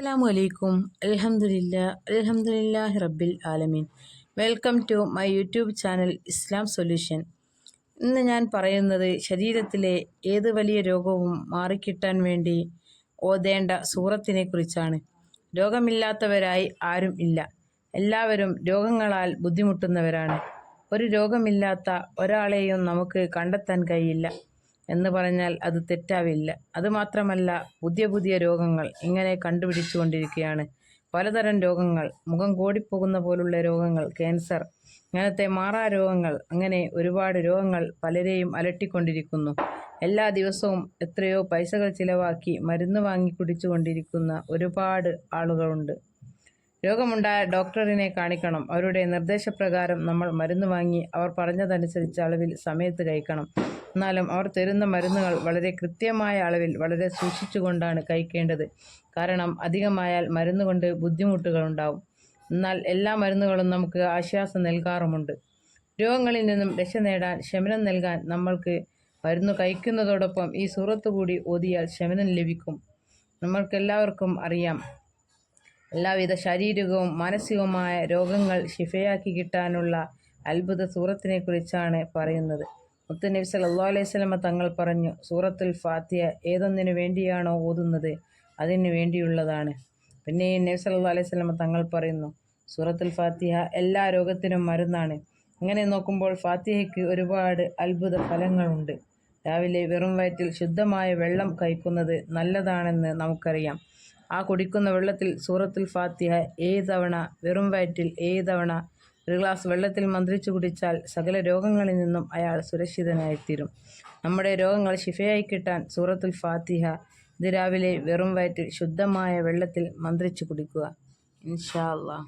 അസ്സലാമു അലൈക്കും. അലഹമുല്ല അൽഹംദുലില്ലാഹി റബ്ബിൽ ആലമീൻ. Welcome to my YouTube channel Islam solution. ഇന്ന് ഞാൻ പറയുന്നത് ശരീരത്തിലെ ഏത് വലിയ രോഗവും മാറിക്കിട്ടാൻ വേണ്ടി ഓതേണ്ട സൂറത്തിനെ കുറിച്ചാണ്. രോഗമില്ലാത്തവരായി ആരും ഇല്ല. എല്ലാവരും രോഗങ്ങളാൽ ബുദ്ധിമുട്ടുന്നവരാണ്. ഒരു രോഗമില്ലാത്ത ഒരാളെയും നമുക്ക് കണ്ടെത്താൻ കഴിയില്ല. എന്ന് പറഞ്ഞാൽ അത് തെറ്റാവില്ല. അതുമാത്രമല്ല പുതിയ പുതിയ രോഗങ്ങൾ ഇങ്ങനെ കണ്ടുപിടിച്ചുകൊണ്ടിരിക്കുകയാണ്. പലതരം രോഗങ്ങൾ മുഖം കോടിപ്പോകുന്ന പോലുള്ള രോഗങ്ങൾ ക്യാൻസർ ഇങ്ങനത്തെ മാറാ രോഗങ്ങൾ അങ്ങനെ ഒരുപാട് രോഗങ്ങൾ പലരെയും അലട്ടിക്കൊണ്ടിരിക്കുന്നു. എല്ലാ ദിവസവും എത്രയോ പൈസകൾ ചിലവാക്കി മരുന്ന് വാങ്ങി കുടിച്ചുകൊണ്ടിരിക്കുന്ന ഒരുപാട് ആളുകളുണ്ട്. രോഗമുണ്ടായ ഡോക്ടറിനെ കാണിക്കണം. അവരുടെ നിർദ്ദേശപ്രകാരം നമ്മൾ മരുന്ന് വാങ്ങി അവർ പറഞ്ഞതനുസരിച്ച് അളവിൽ സമയത്ത് കഴിക്കണം. എന്നാലും അവർ തരുന്ന മരുന്നുകൾ വളരെ കൃത്യമായ അളവിൽ വളരെ സൂക്ഷിച്ചുകൊണ്ടാണ് കഴിക്കേണ്ടത്. കാരണം അധികമായാൽ മരുന്ന് കൊണ്ട് ബുദ്ധിമുട്ടുകൾ ഉണ്ടാവും. എന്നാൽ എല്ലാ മരുന്നുകളും നമുക്ക് ആശ്വാസം നൽകാറുമുണ്ട്. രോഗങ്ങളിൽ നിന്നും രക്ഷ നേടാൻ ശമനം നൽകാൻ നമ്മൾക്ക് മരുന്ന് കഴിക്കുന്നതോടൊപ്പം ഈ സൂറത്ത് കൂടി ഓതിയാൽ ശമനം ലഭിക്കും. നമ്മൾക്കെല്ലാവർക്കും അറിയാം. എല്ലാവിധ ശാരീരികവും മാനസികവുമായ രോഗങ്ങൾ ശിഫയാക്കി കിട്ടാനുള്ള അത്ഭുത സൂറത്തിനെ കുറിച്ചാണ് പറയുന്നത് മുത്തുനബി സല്ലാ അലൈഹി സ്വലമ തങ്ങൾ പറഞ്ഞു സൂറത്തുൽ ഫാത്തിയ ഏതൊന്നിനു വേണ്ടിയാണോ ഓതുന്നത്? അതിന് വേണ്ടിയുള്ളതാണ്. പിന്നെ നബി സല്ലു അലൈഹി സ്വലമ തങ്ങൾ പറയുന്നു സൂറത്തുൽ ഫാത്തിഹ എല്ലാ രോഗത്തിനും മരുന്നാണ്. അങ്ങനെ നോക്കുമ്പോൾ ഫാത്തിഹയ്ക്ക് ഒരുപാട് അത്ഭുത ഫലങ്ങളുണ്ട്. രാവിലെ വെറും വയറ്റിൽ ശുദ്ധമായ വെള്ളം കഴിക്കുന്നത് നല്ലതാണെന്ന് നമുക്കറിയാം. ആ കുടിക്കുന്ന വെള്ളത്തിൽ സൂറത്തുൽ ഫാത്തിഹ ഏതവണ വെറും വയറ്റിൽ ഏതവണ ഒരു ഗ്ലാസ് വെള്ളത്തിൽ മന്ത്രിച്ചു കുടിച്ചാൽ സകല രോഗങ്ങളിൽ നിന്നും അയാൾ സുരക്ഷിതനായിത്തീരും. നമ്മുടെ രോഗങ്ങൾ ശിഫയായി കിട്ടാൻ സൂറത്തുൽ ഫാത്തിഹ ഇത് രാവിലെ വെറും വയറ്റിൽ ശുദ്ധമായ വെള്ളത്തിൽ മന്ത്രിച്ചു കുടിക്കുക. ഇൻഷാ അള്ളാഹ്